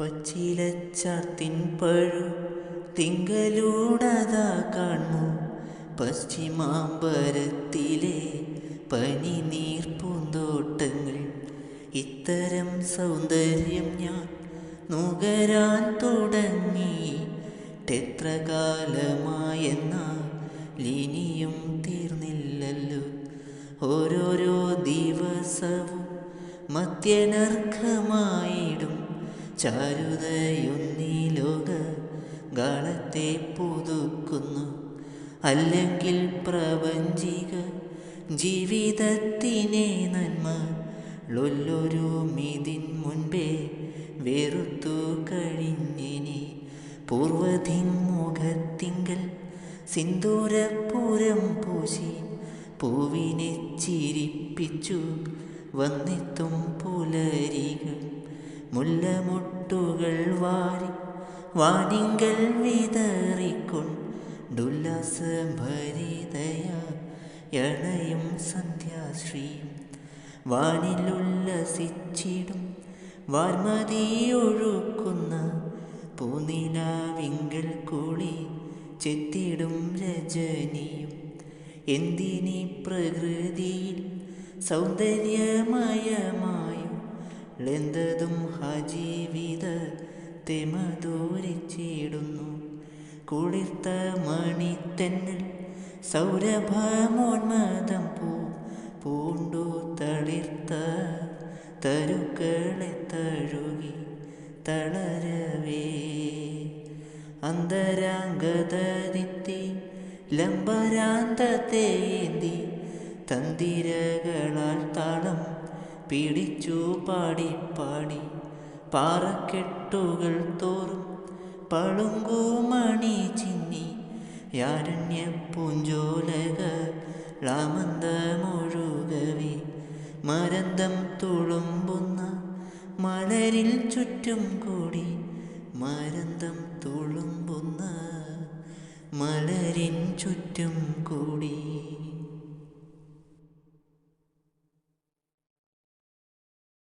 പച്ചിലച്ചാത്തിൻ പഴു തിങ്കളൂടതാ കാണു പശ്ചിമാമ്പരത്തിലെ പനി നീർപ്പൂന്തോട്ടങ്ങൾ ഇത്തരം സൗന്ദര്യം ഞാൻ നുകരാൻ തുടങ്ങി. എത്ര ഇനിയും തീർന്നില്ലല്ലോ. ഓരോരോ ദിവസവും മധ്യനർഘമായിടും. ചാരുതയൊന്നീ ലോക ഗാളത്തെ പുതുക്കുന്നു. അല്ലെങ്കിൽ പ്രപഞ്ചിക ജീവിതത്തിനെ നന്മ ലൊല്ലൊരു മിതിൻ മുൻപേ വെറുത്തു കഴിഞ്ഞിനി. പൂർവധിൻ മുഖത്തിങ്കൽ സിന്ദൂരപ്പൂരം പൂശി പൂവിനെ ചിരിപ്പിച്ചു വന്നെത്തും പുലരികൾ. മുല്ലമുട്ടുകൾ വാരി വാനിങ്കൽ വിതറിക്കൊണ്ടുല്ലാസഭരിതയ യണയും സന്ധ്യാശ്രീ വാനിലുല്ലസിച്ചിടും വാർമതിയൊഴുക്കുന്ന പൂനിലാവിങ്കൽ കൂളി ചെത്തിടും രജനിയും എന്തിനീ പ്രകൃതിയിൽ സൗന്ദര്യമയമായും ലെന്തതും ഹജീവിത തെമദൂരിച്ചിടുന്നു. കുളിർത്ത മണിത്തന്നൽ സൗരഭമോന്മതം പൂ പൂണ്ടു തളിർത്ത തരുക്കളെ തഴുകി തളരവേ. അന്തരാംഗതരിത്തി ലംബരാന്തത്തേന്തി തന്തിരകളാൽ താളം പിടിച്ചു പാടി പാടി പാറക്കെട്ടുകൾ തോറും പളുങ്കുമണി ചിന്നി യാരണ്യ പൂഞ്ചോലക ളാമന്തമൊഴുകവി മരന്തം തുളുമ്പുന്ന മലരിൽ ചുറ്റും കൂടി മരന്തം തുളുമ്പുന്ന മലരിൻ ചുറ്റും കൂടി